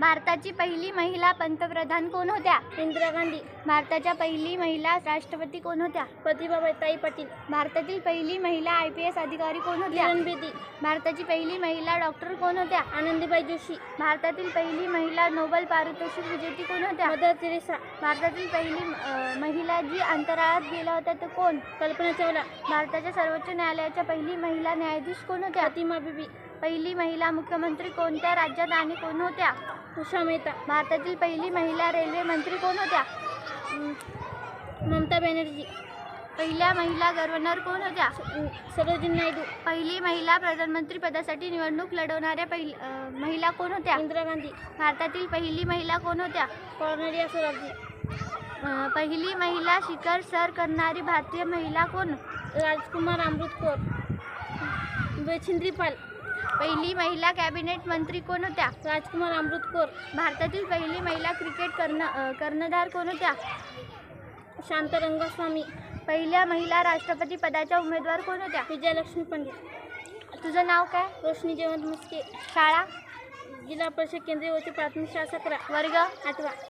भारताची पहिली महिला पंतप्रधान कोण होत्या? इंदिरा गांधी. भारताच्या पहिली महिला राष्ट्रपती कोण होत्या? प्रतिभाताई पाटील. भारतातील पहिली महिला आय पी एस अधिकारी कोण होत्या? बेदी. भारताची पहिली महिला डॉक्टर कोण होत्या? आनंदीबाई जोशी. भारतातील पहिली महिला नोबेल पारितोषिक विजेती कोण होत्या? मदर तेरेसा भारतातील पहिली महिला जी अंतराळात गेल्या होत्या तर कोण? कल्पना चावला. भारताच्या सर्वोच्च न्यायालयाच्या पहिली महिला न्यायाधीश कोण होत्या? फातिमा बिबी. पहिली महिला मुख्यमंत्री कोणत्या राज्यात आणि कोण होत्या? उषा मेहता भारतातील पहिली महिला रेल्वे मंत्री कोण होत्या? ममता बॅनर्जी. पहिल्या महिला गव्हर्नर कोण होत्या? सरोजिनी नायडू. पहिली महिला प्रधानमंत्री पदासाठी निवडणूक लढवणाऱ्या पहिल महिला कोण होत्या? इंदिरा गांधी. भारतातील पहिली महिला कोण होत्या? कॉर्नेलिया सोराबजी. अ, पहिली महिला शिखर सर करणारी भारतीय महिला कोण? राजकुमार अमृत कौर बेछिंद्री पाल. पहिली महिला कॅबिनेट मंत्री कोण होत्या? राजकुमार अमृत कौर भारतातील पहिली महिला क्रिकेट कर्ण कर्णधार कोण होत्या? शांत रंगस्वामी पहिल्या महिला राष्ट्रपती पदाच्या उमेदवार कोण होत्या? विजयलक्ष्मी पंडित. तुझं नाव काय? रोशनी जयवंत मुस्के. शाळा? जिल्हा परिषद केंद्रीय उच्च प्राथमिक शाळा सकरा वर्ग? आठवा.